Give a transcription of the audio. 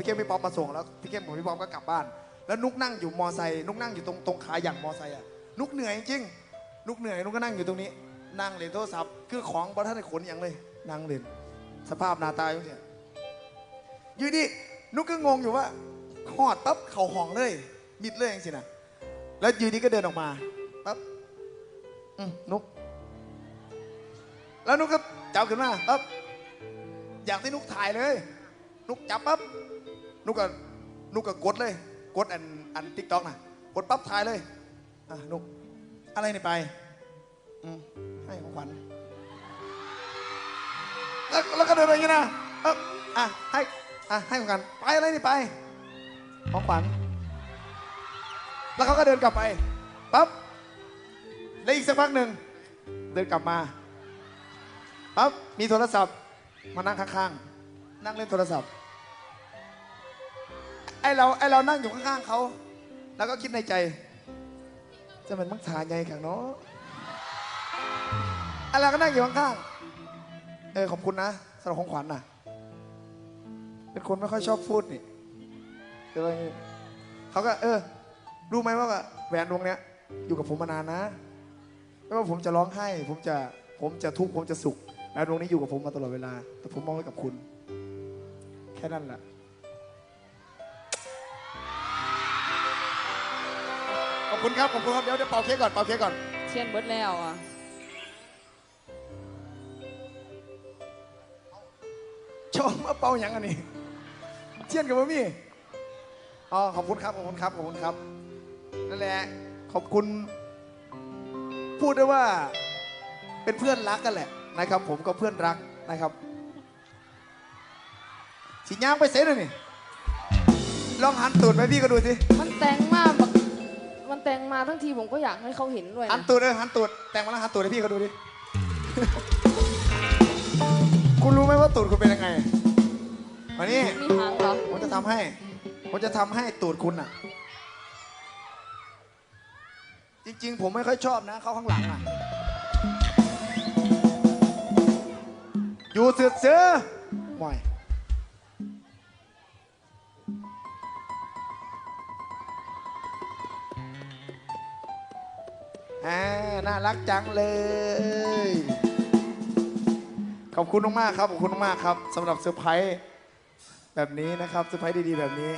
พี่เข้มพี่ป๊อปมาส่งแล้วพี่เข้มกับพี่ป๊อปก็กลับบ้าน แล้วนุกนั่งอยู่มอไซค์นุกนั่งอยู่ตรงตรงขาอย่างมอไซค์อะนุกเหนื่อยจริงนุกเหนื่อยนุกก็นั่งอยู่ตรงนี้ นั่งเล่นโทรศัพท์คือของบอท่านขนอย่างเลยนั่งเล่นสภาพหน้าตาอย่างเงี้ยอยูดีนุกก็งงอยู่ว่าหอดปั๊บเข่าห้องเลย มิดเลยอย่างสินะแล้วอยูดีก็เดินออกมาปั๊บอืมนุก แล้วนุกก็จับขึ้นมาปั๊บอยากให้นุกถ่ายเลย นุกจับปั๊บ นุกก็นุกก็กดเลย กดอันอันทิกต็อกนะกดปั๊บถ่ายเลยอะนุกอะไรนี่ไปให้ของขวัญแล้วแล้วก็เดินไปอย่างนี้นะเอออะให้อะให้ของขวัญไปอะไรนี่ไป ของขวัญแล้วเขาก็เดินกลับไปปั๊บแล้วอีกสักพักหนึ่งเดินกลับมาปั๊บมีโทรศัพท์มานั่งข้างๆ นั่งเล่นโทรศัพท์ ไอเราไอเรานั่งอยู่ข้างๆเขา แล้วก็คิดในใจ จะเป็นมักษาใหญ่แข็งเนาะไอเราก็นั่งอยู่ข้างๆเออขอบคุณนะสำหรับของขวัญน่ะ เป็นคนไม่ค่อยชอบพูดนี่แต่ว่าเขาก็ เออ รู้ไหมว่าแหวนวงเนี้ย อยู่กับผมมานานนะไม่ว่าผมจะร้องไห้ ผมจะผมจะทุกข์ผมจะสุขแหวนวงนี้อยู่กับผมมาตลอดเวลา แต่ผมมองไว้กับคุณ แค่นั้นแหละ คุณครับขอบคุณครับเดี๋ยวเดี๋ยวเป่าเค้กก่อนเป่าเค้กก่อน เชียนเบิดแล้วอะชมมาเป่าอย่างอันนี้ เชียนกับบ่มี่อ๋อขอบคุณครับขอบคุณครับขอบคุณครับนั่นแหละขอบคุณ พูดได้ว่า เป็นเพื่อนรักกันแหละนะครับ ผมก็เพื่อนรักนะครับสิย่างไปเซ็นเลยนี่ลองหันตูดไปพี่ก็ดูสิ มันแต่งมาบักมัน แต่งมาทั้งทีผมก็อยากให้เขาเห็นด้วยหันนะตูดเลยหันตูดแต่งมาแล้วหันตูดให้พี่ก็ดูดิ คุณรู้ไหมว่าตูดคุณเป็นยังไงมานี่มีหางเหรอผมจะทำให้ ผมจะทำให้ตูดคุณอะ จริง ๆ ผมไม่ค่อยชอบนะ เข้าข้างหลังอะ อยู่เสือเสือหม่อย อ่าน่ารักจังเลย ขอบคุณมากๆครับ ขอบคุณมากๆครับสำหรับเซอร์ไพรส์แบบนี้นะครับเซอร์ไพรส์ดีๆแบบนี้